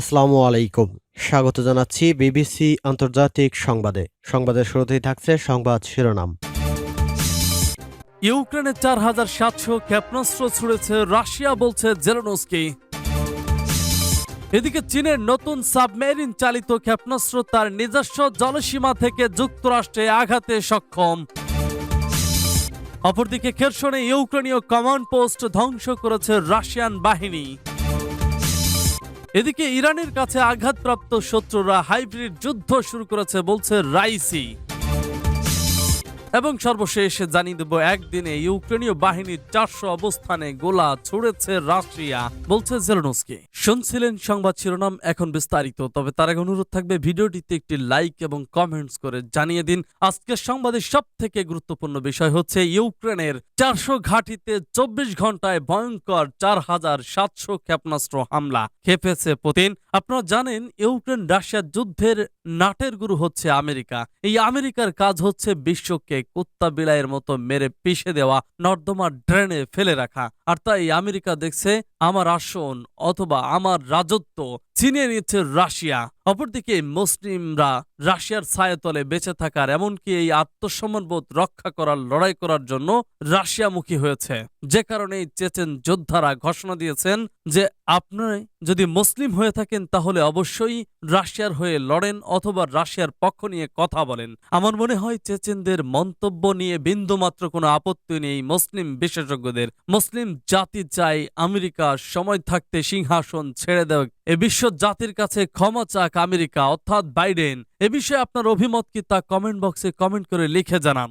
আসসালামু আলাইকুম। স্বাগত জানাচ্ছি বিবিসি আন্তর্জাতিক সংবাদে। সংবাদের শুরুতেই থাকছে সংবাদ শিরোনাম। ইউক্রেনে চার হাজার সাতশো ক্ষেপণাস্ত্র ছুড়েছে রাশিয়া বলছে জেলেনস্কি। এদিকে চীনের নতুন সাবমেরিন চালিত ক্ষেপণাস্ত্র তার নিজস্ব জলসীমা থেকে যুক্তরাষ্ট্রে আঘাতে সক্ষম। অপরদিকে খেরসনে ইউক্রেনীয় কমান্ড পোস্ট ধ্বংস করেছে রাশিয়ান বাহিনী। এদিকে ইরানের কাছে আঘাতপ্রাপ্ত শত্রুরা হাইব্রিড যুদ্ধ শুরু করেছে বলছে রাইসি। এবং সর্বশেষ জানিয়ে দেব, একদিনে ইউক্রেনীয় বাহিনীর চারশো অবস্থানে গোলা ছুড়েছে রাশিয়া, বলছে জেলনস্কি। শুনছিলেন সংবাদ শিরোনাম, এখন বিস্তারিত, তবে তার আগে অনুরোধ থাকবে ভিডিওটিতে একটি লাইক এবং কমেন্টস করে জানিয়ে দিন। আজকের সংবাদের সব থেকে গুরুত্বপূর্ণ বিষয় হচ্ছে ইউক্রেনের চারশো ঘাঁটিতে চব্বিশ ঘন্টায় ভয়ঙ্কর চার হাজার সাতশো ক্ষেপণাস্ত্র হামলা। খেপেছে পুতিন আপনারা জানেন, ইউক্রেন রাশিয়ার যুদ্ধের নাটের গুরু হচ্ছে আমেরিকা। এই আমেরিকার কাজ হচ্ছে বিশ্বকে কুত্তা বিলাইয়ের মতো মেরে পিষে দেওয়া, নর্দমা ড্রেনে ফেলে রাখা। আর তাই আমেরিকা দেখছে, আমার আসন অথবা আমার রাজত্ব ছিনিয়ে নিচ্ছে রাশিয়া। অপরদিকে মুসলিমরা রাশিয়ার ছায়াতলে বেঁচে থাকার, এমনকি এই আত্মসম্মানবোধ রক্ষা করার, লড়াই করার জন্য রাশিয়ামুখী হয়েছে। যে কারণে চেচেন যোদ্ধারা ঘোষণা দিয়েছেন যে আপনি যদি মুসলিম হয়ে থাকেন, তাহলে অবশ্যই রাশিয়ার হয়ে লড়েন অথবা রাশিয়ার পক্ষ নিয়ে কথা বলেন। আমার মনে হয় চেচেনদের মন্তব্য নিয়ে বিন্দুমাত্র কোনো আপত্তি নেই মুসলিম বিশেষজ্ঞদের। মুসলিম জাতি চাই আমেরিকা সময় থাকতে সিংহাসন ছেড়ে দেয় এ বিশ্ব জাতির কাছে ক্ষমা চাক আমেরিকা, অর্থাৎ বাইডেন। এ বিষয়ে আপনার অভিমত কি তা কমেন্ট বক্সে কমেন্ট করে লিখে জানান।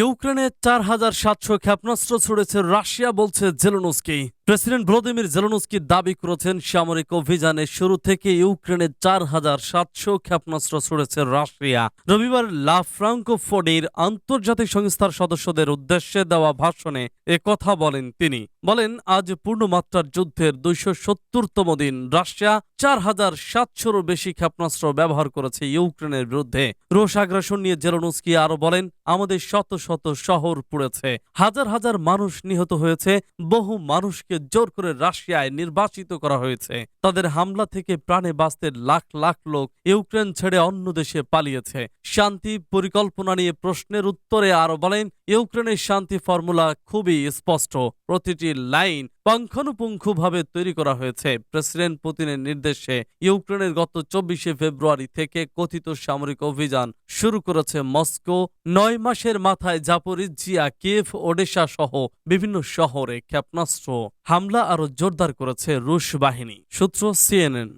ইউক্রেনে চার হাজার সাতশো ক্ষেপণাস্ত্র ছুড়েছে রাশিয়া, বলছে জেলনস্কি। প্রেসিডেন্ট ভ্লাদিমির জেলনস্কি দাবি করেছেন সামরিক অভিযানের শুরু থেকে ইউক্রেনে চার হাজার সাতশো ক্ষেপণাস্ত্র ছুড়েছে রাশিয়া। রবিবার লা ফ্রাঙ্কোফোনির আন্তর্জাতিক সংস্থার সদস্যদের উদ্দেশ্যে দেওয়া ভাষণে কথা বলেন তিনি। বলেন, আজ পূর্ণমাত্রার যুদ্ধের দুইশো সত্তরতম দিন। রাশিয়া চার হাজার সাতশোরও বেশি ক্ষেপণাস্ত্র ব্যবহার করেছে ইউক্রেনের বিরুদ্ধে। রুশ আগ্রাসন নিয়ে জেলনস্কি আরও বলেন, আমাদের শত শত শহর পুড়েছে। হাজার হাজার মানুষ নিহত হয়েছে, বহু মানুষকে জোর করে রাশিয়ায় নির্বাচিত করা হয়েছে। তাদের হামলা থেকে প্রাণে বাঁচতে লাখ লাখ লোক ইউক্রেন ছেড়ে অন্য দেশে পালিয়েছে। শান্তি পরিকল্পনা নিয়ে প্রশ্নের উত্তরে আরও বলেন, ইউক্রেনের শান্তি ফর্মুলা খুবই স্পষ্ট। প্রতিটি লাইন পুঙ্খানুপুঙ্খভাবে তৈরি করা হয়েছে। প্রেসিডেন্ট পুতিনের নির্দেশে ইউক্রেনের গত চব্বিশে ফেব্রুয়ারি থেকে কথিত সামরিক অভিযান শুরু করেছে মস্কো। নয় মাসের মাথায় জাপরিজিয়া কিয়েভ, ওডেশা সহ বিভিন্ন শহরে ক্ষেপণাস্ত্র হামলা আরও জোরদার করেছে রুশ বাহিনী। সূত্র সিএনএন।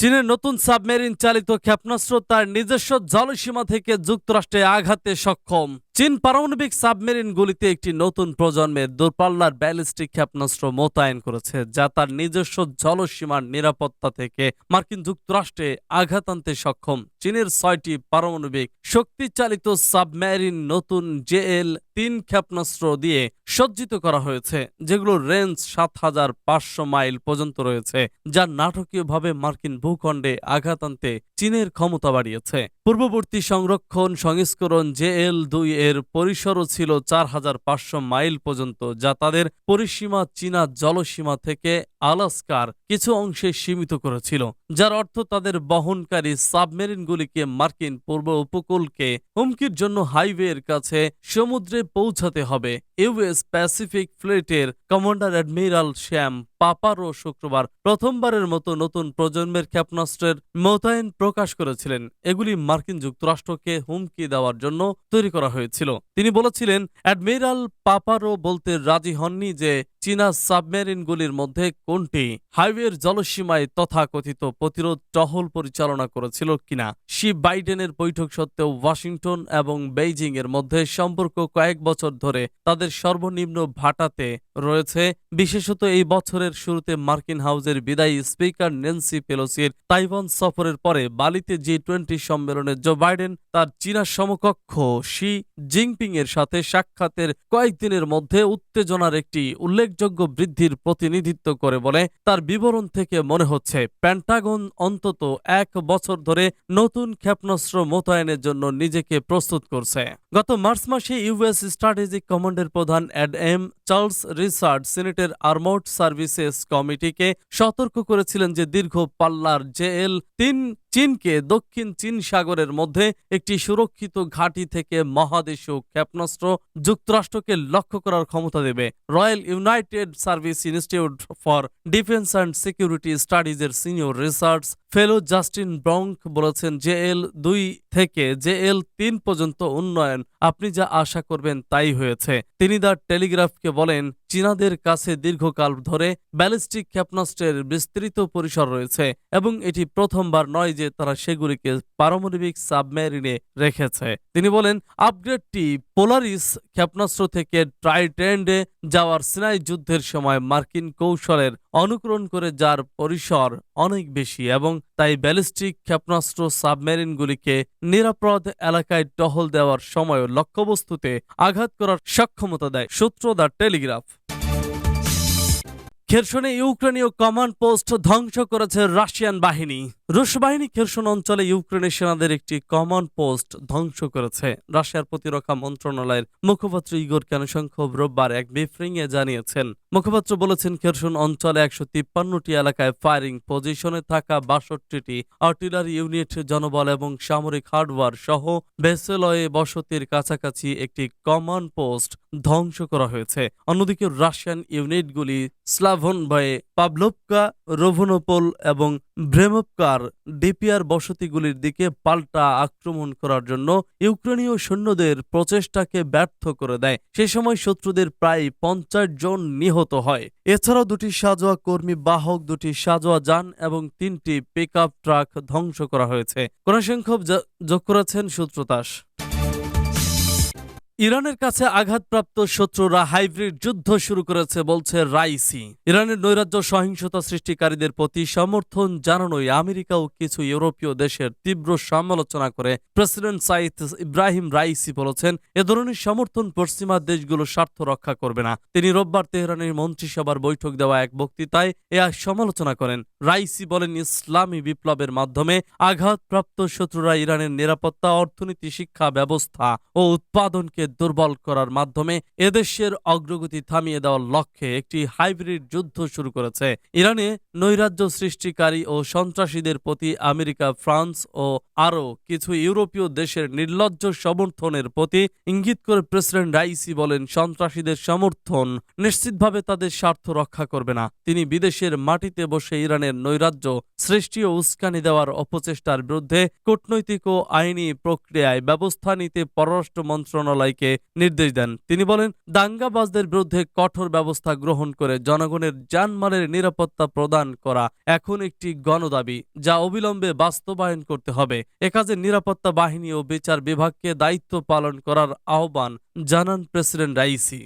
চীনের নতুন সাবমেরিন চালিত ক্ষেপণাস্ত্র তার নিজস্ব জলসীমা থেকে যুক্তরাষ্ট্রে আঘাতে সক্ষম। চীন পারমাণবিক সাবমেরিনগুলিতে একটি নতুন প্রজন্মের দূরপাল্লার ব্যালিস্টিক ক্ষেপণাস্ত্র মোতায়েন করেছে, যা তার নিজস্ব জলসীমার নিরাপত্তা থেকে মার্কিন যুক্তরাষ্ট্রে আঘাত আনতে সক্ষম। চীনের ছয়টি পারমাণবিক শক্তিচালিত সাবমেরিন নতুন জেএল তিন ক্ষেপণাস্ত্র দিয়ে সজ্জিত করা হয়েছে যেগুলোর রেঞ্জ সাত হাজার পাঁচশো মাইল পর্যন্ত রয়েছে, যা নাটকীয়ভাবে মার্কিন ভূখণ্ডে আঘাত আনতে চীনের ক্ষমতা বাড়িয়েছে। পূর্ববর্তী সংরক্ষণ সংস্করণ জেএল দুই এর পরিসরও ছিল চার হাজার পাঁচশো মাইল পর্যন্ত, যা তাদের পরিসীমা চীনা জলসীমা থেকে আলাস্কার কিছু অংশে সীমিত করেছিল, যার অর্থ তাদের বহনকারী সাবমেরিনগুলিকে মার্কিন পূর্ব উপকূলকে হুমকির জন্য হাইওয়ের কাছে সমুদ্রে পৌঁছাতে হবে। ইউএস প্যাসিফিক ফ্লিটের কমান্ডার অ্যাডমিরাল শ্যাম পাপারও শুক্রবার প্রথমবারের মতো নতুন প্রজন্মের ক্ষেপণাস্ত্রের মোতায়েন প্রকাশ করেছিলেন। এগুলি মার্কিন যুক্তরাষ্ট্রকে হুমকি দেওয়ার জন্য তৈরি করা হয়েছিল। তিনি বলেছিলেন, অ্যাডমিরাল পাপারও বলতে রাজি হননি যে চীনা সাবমেরিনগুলির মধ্যে কোনটি হাইওয়ের জলসীমায় তথাকথিত প্রতিরোধ টহল পরিচালনা করেছিল কিনা? শি বাইডেনের বৈঠক সত্ত্বেও ওয়াশিংটন এবং বেইজিং এর মধ্যে সম্পর্ক কয়েক বছর ধরে তাদের সর্বনিম্ন ভাটাতে রয়েছে। বিশেষত এই বছরের শুরুতে মার্কিন হাউজের বিদায়ী স্পিকার নেন্সি পেলোসির তাইওয়ান সফরের পরে বালিতে জি টোয়েন্টি সম্মেলনে জো বাইডেন, তার চীনা সমকক্ষ শি জিনপিং এর সাথে সাক্ষাতের কয়েকদিনের মধ্যে উত্তেজনার একটি উল্লেখযোগ্য বৃদ্ধির প্রতিনিধিত্ব করে বলে তার বিবরণ থেকে মনে হচ্ছে। প্যান্টাগন অন্তত এক বছর ধরে নতুন ক্ষেপণাস্ত্র মোতায়েনের জন্য নিজেকে প্রস্তুত করছে। গত মার্চ মাসে ইউএস স্ট্র্যাটেজিক কমান্ডের প্রধান অ্যাড এম চার্লস রিসার্ড সিনেটের আর্মড সার্ভিসেস কমিটিকে সতর্ক করেছিলেন যে দীর্ঘ পাল্লার জেএল তিন চীনকে দক্ষিণ চীন সাগরের মধ্যে একটি সুরক্ষিত ঘাঁটি থেকে মহাদেশীয় ক্ষেপণাস্ত্র যুক্তরাষ্ট্রকে লক্ষ্য করার ক্ষমতা দেবে। Royal United Service Institute for Defence and Security স্টাডিজের senior research fellow Justin Bronk বলেছেন, জেএল দুই থেকে জেএল তিন পর্যন্ত উন্নয়ন, আপনি যা আশা করবেন তাই হয়েছে। তিনি দ্য টেলিগ্রাফকে বলেন চীনাদের কাছে দীর্ঘকাল ধরে ব্যালিস্টিক ক্ষেপণাস্ত্রের বিস্তৃত পরিসর রয়েছে এবং এটি প্রথমবার নয় যে তারা সেগুলিকে পারমাণবিক সাবমেরিনে রেখেছে। তিনি বলেন, আপগ্রেডটি পোলারিস ক্ষেপণাস্ত্র থেকে ট্রাইটেন্ডে যাওয়ার সিনাই যুদ্ধের সময় মার্কিন কৌশলের অনুকরণ করে যার পরিসর অনেক বেশি এবং তাই ব্যালিস্টিক ক্ষেপণাস্ত্র সাবমেরিনগুলিকে নিরাপদ এলাকায় টহল দেওয়ার সময় লক্ষ্যবস্তুতে আঘাত করার সক্ষমতা দেয়, সূত্র দ্য টেলিগ্রাফ। খেরসনে ইউক্রেনীয় কমান্ড পোস্ট ধ্বংস করেছে রাশিয়ান বাহিনী। রুশ বাহিনী খেরসন অঞ্চলে ইউক্রেনের সেনাদের একটি কমান্ড পোস্ট ধ্বংস করেছে। রাশিয়ার প্রতিরক্ষা মন্ত্রণালয়ের মুখপাত্র ইগোর ক্যানশঙ্কভ রোববার এক ব্রিফিং এ জানিয়েছেন, মুখপাত্র বলেছেন খেরসন অঞ্চলে একশো তিপ্পান্নটি এলাকায় ফায়ারিং পজিশনে থাকা বাষট্টিটি আর্টিলারি ইউনিট জনবল এবং সামরিক হার্ডওয়ার সহ বেসেলয়ে বসতির কাছাকাছি একটি কমান্ড পোস্ট ধ্বংস করা হয়েছে। অন্যদিকে রাশিয়ান ইউনিটগুলি স্লাভন ভয়ে পাবলোভকা রোভনোপোল এবং ভ্রেমপকার ডিপিআর বসতিগুলির দিকে পাল্টা আক্রমণ করার জন্য ইউক্রেনীয় সৈন্যদের প্রচেষ্টাকে ব্যর্থ করে দেয়। সে সময় শত্রুদের প্রায় পঞ্চাশ জন নিহত হয়। এছাড়াও দুটি সাজোয়া কর্মী বাহক, দুটি সাজোয়া যান এবং তিনটি পিক ট্রাক ধ্বংস করা হয়েছে। কোনসংখ্যক যোগ করেছেন সূত্রতাস। ইরানের কাছে আঘাতপ্রাপ্ত শত্রুরা হাইব্রিড যুদ্ধ শুরু করেছে, বলছে রাইসি। ইরানের নৈরাজ্য সহিংসতা সৃষ্টিকারীদের প্রতি সমর্থন জানানোই আমেরিকা ও কিছু ইউরোপীয় দেশের তীব্র সমালোচনা করে। প্রেসিডেন্ট সাইদ ইব্রাহিম রাইসি বলেছেন, এ ধরনের সমর্থন পশ্চিমা দেশগুলো স্বার্থ রক্ষা করবে না। তিনি রোববার তেহরানের মন্ত্রিসভার বৈঠক দেওয়া এক বক্তৃতায় এ সমালোচনা করেন। রাইসি বলেন, ইসলামী বিপ্লবের মাধ্যমে আঘাতপ্রাপ্ত শত্রুরা ইরানের নিরাপত্তা, অর্থনীতি, শিক্ষা, ব্যবস্থা ও উৎপাদনকে দুর্বল করার মাধ্যমে এদেশের অগ্রগতি থামিয়ে দেওয়ার লক্ষ্যে একটি হাইব্রিড যুদ্ধ শুরু করেছে। ইরানে নৈরাজ্য সৃষ্টিকারী ও সন্ত্রাসীদের প্রতি আমেরিকা, ফ্রান্স ও আরও কিছু ইউরোপীয় দেশের নির্লজ্জ সমর্থনের প্রতি ইঙ্গিত করে প্রেসিডেন্ট রাইসি বলেন, সন্ত্রাসীদের সমর্থন নিশ্চিতভাবে তাদের স্বার্থ রক্ষা করবে না। তিনি বিদেশের মাটিতে বসে ইরানের নৈরাজ্য সৃষ্টি ও উস্কানি দেওয়ার অপচেষ্টার বিরুদ্ধে কূটনৈতিক ও আইনি প্রক্রিয়ায় ব্যবস্থা নিতে পররাষ্ট্র মন্ত্রণালয়কে নির্দেশ দেন। তিনি বলেন, দাঙ্গাবাজদের বিরুদ্ধে কঠোর ব্যবস্থা গ্রহণ করে জনগণের জানমালের নিরাপত্তা প্রদান করা এখন একটি গণদাবি, যা অবিলম্বে বাস্তবায়ন করতে হবে। একাজে নিরাপত্তা বাহিনী ও বিচার বিভাগকে দায়িত্ব পালন করার আহ্বান জানান প্রেসিডেন্ট রাইসি।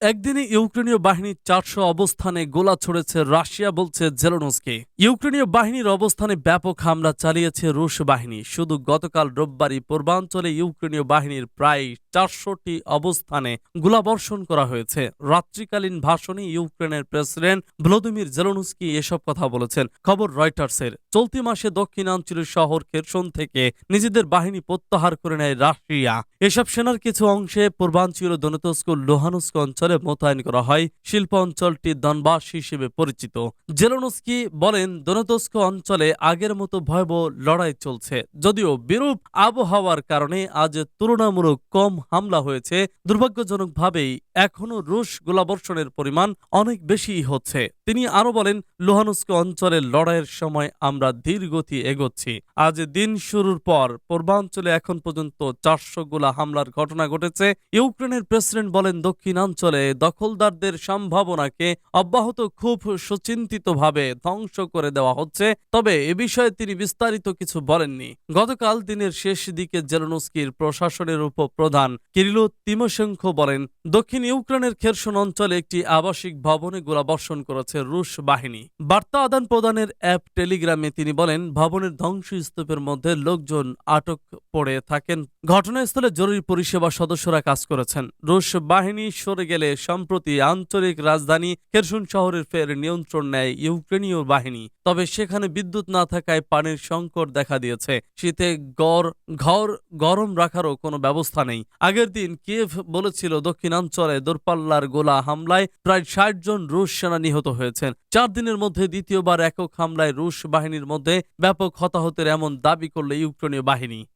একদিনে ইউক্রেনীয় বাহিনীর চারশো অবস্থানে গোলা ছড়েছে রাশিয়া, বলছে জেলোনস্কি। ইউক্রেনীয় বাহিনীর অবস্থানে ব্যাপক হামলা চালিয়েছে রুশ বাহিনী। শুধু গতকাল রোববারই পূর্বাঞ্চলে ইউক্রেনীয় বাহিনীর প্রায় চারশোটি অবস্থানে গোলাবর্ষণ করা হয়েছে। রাত্রিকালীন ভাষণে ইউক্রেনের প্রেসিডেন্ট ভ্লোদিমির জেলোনস্কি এসব কথা বলেছেন। খবর রয়টার্সের। চলতি মাসে দক্ষিণাঞ্চলের শহর খেরসন থেকে নিজেদের বাহিনী প্রত্যাহার করে নেয় রাশিয়া। এসব সেনার কিছু অংশে পূর্বাঞ্চলীয় দনতস্ক লোহানুস্ক অঞ্চলে মোতায়েন করা হয়। শিল্প অঞ্চলটি দনবাস হিসেবে পরিচিত। জেলোনস্কি বলেন, দনতস্ক অঞ্চলে আগের মতো ভয়াবহ লড়াই চলছে। যদিও বিরূপ আবহাওয়ার কারণে আজ তুলনামূলক কম হামলা হয়েছে দুর্ভাগ্যজনকভাবেই। এখনও রুশ গোলাবর্ষণের পরিমাণ অনেক বেশি হচ্ছে। তিনি আরও বলেন, লোহানুস্ক অঞ্চলের লড়াইয়ের সময় আমরা ধীর গতি এগোচ্ছি। আজ দিন শুরুর পর পূর্বাঞ্চলে এখন পর্যন্ত চারশো গোলা হামলার ঘটনা ঘটেছে। ইউক্রেনের প্রেসিডেন্ট বলেন, দক্ষিণাঞ্চলে দখলদারদের সম্ভাবনাকে অব্যাহত খুব সুচিন্তিতভাবে ধ্বংস করে দেওয়া হচ্ছে। তবে এ বিষয়ে তিনি বিস্তারিত কিছু বলেননি। গতকাল দিনের শেষ দিকে জেলনস্কির প্রশাসনের উপপ্রধান কিরিলো তিমশঙ্খ বলেন, দক্ষিণ ইউক্রেনের খেরসন অঞ্চলে একটি আবাসিক ভবনে গোলাবর্ষণ করেছে রুশ বাহিনী। বার্তা আদান প্রদানের অ্যাপ টেলিগ্রামে তিনি বলেন, ভবনের ধ্বংসস্তূপের মধ্যে লোকজন আটক পড়ে থাকেন। ঘটনাস্থলে জরুরি পরিষেবা সদস্যরা কাজ করেছেন। রুশ বাহিনী সরে গেলে, সম্প্রতি আঞ্চলিক রাজধানী খেরসুন শহরের ফের নিয়ন্ত্রণ নেয় ইউক্রেনীয় বাহিনী। তবে সেখানে বিদ্যুৎ না থাকায় পানির সংকট দেখা দিয়েছে। শীতে গড়, ঘর গরম রাখারও কোনো ব্যবস্থা নেই। আগের দিন কিয়েভ বলেছিল, দক্ষিণাঞ্চলে দূরপাল্লার গোলা হামলায় প্রায় ষাট জন রুশ সেনা নিহত হয়েছেন। চার দিনের মধ্যে দ্বিতীয়বার একক হামলায় রুশ বাহিনীর মধ্যে ব্যাপক হতাহতের এমন দাবি করল ইউক্রেনীয় বাহিনী।